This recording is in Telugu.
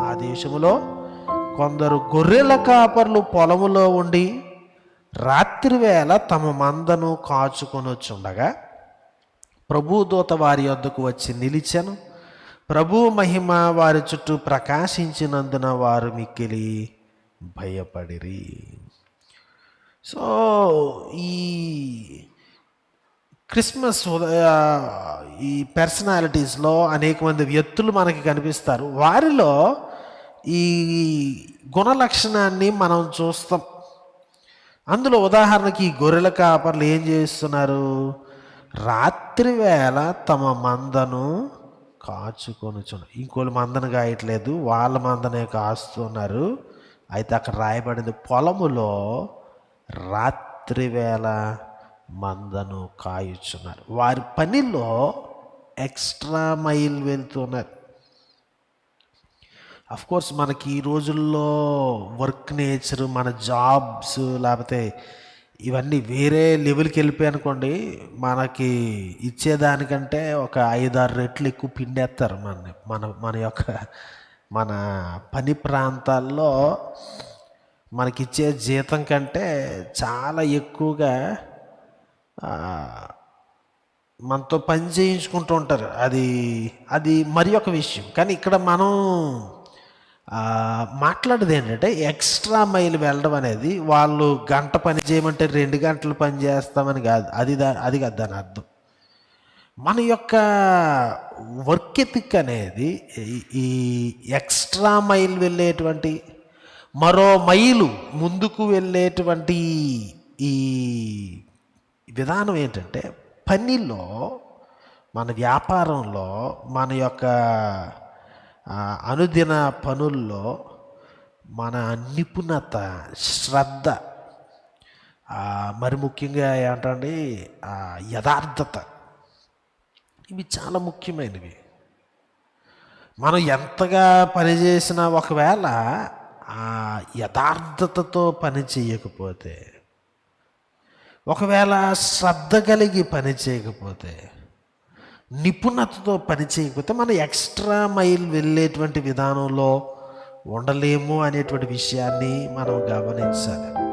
ఆ దేశములో కొందరు గొర్రెల కాపర్లు పొలములో ఉండి రాత్రి వేళ తమ మందను కాచుకొనొచ్చుండగా ప్రభు దూత వారి వద్దకు వచ్చి నిలిచెను. ప్రభు మహిమ వారి చుట్టూ ప్రకాశించినందున వారు మిక్కిలి భయపడిరి. సో ఈ క్రిస్మస్ ఉదయ ఈ పర్సనాలిటీస్లో అనేక మంది వ్యక్తులు మనకి కనిపిస్తారు. వారిలో ఈ గుణ లక్షణాన్ని మనం చూస్తాం. అందులో ఉదాహరణకి ఈ గొర్రెల కాపర్లు ఏం చేస్తున్నారు? రాత్రి వేళ తమ మందను కాచుకొనుచున్నారు ఇంకోళ్ళు మందను కాయట్లేదు వాళ్ళ మందనే కాస్తున్నారు. అయితే అక్కడ రాయబడింది పొలములో రాత్రి వేళ మందను కాయుచున్నారు. వారి పనిలో ఎక్స్ట్రా మైల్ వెళ్తున్నారు. అఫ్ కోర్స్ మనకి ఈ రోజుల్లో వర్క్ నేచర్ మన జాబ్స్ లేకపోతే ఇవన్నీ వేరే లెవెల్కి వెళ్ళిపోయి అనుకోండి మనకి ఇచ్చేదానికంటే ఒక ఐదారు రెట్లు ఎక్కువ పిండేస్తారు మన మన మన యొక్క మన పని ప్రాంతాల్లో మనకిచ్చే జీతం కంటే చాలా ఎక్కువగా మనతో పని చేయించుకుంటూ ఉంటారు. అది అది మరి ఒక విషయం. కానీ ఇక్కడ మనం మాట్లాడేది ఏంటంటే ఎక్స్ట్రా మైల్ వెళ్ళడం అనేది వాళ్ళు గంట పని చేయమంటే రెండు గంటలు పని చేస్తామని కాదు. అది దా అది కాదు దాని అర్థం. మన యొక్క వర్క్ ఎథిక్ అనేది ఈ ఎక్స్ట్రా మైల్ వెళ్ళేటువంటి మరో మైలు ముందుకు వెళ్ళేటువంటి ఈ విధానం ఏంటంటే పనిలో మన వ్యాపారంలో మన యొక్క అనుదిన పనుల్లో మన నిపుణత శ్రద్ధ మరి ముఖ్యంగా ఏంటండి ఆ, యథార్థత. ఇవి చాలా ముఖ్యమైనవి. మనం ఎంతగా పనిచేసినా ఒకవేళ ఆ యథార్థతతో పని చేయకపోతే ఒకవేళ శ్రద్ధ కలిగి పని చేయకపోతే నిపుణతతో పని చేయకపోతే మనం ఎక్స్ట్రా మైల్ వెళ్ళేటువంటి విధానంలో ఉండలేము అనేటువంటి విషయాన్ని మనం గమనించాలి.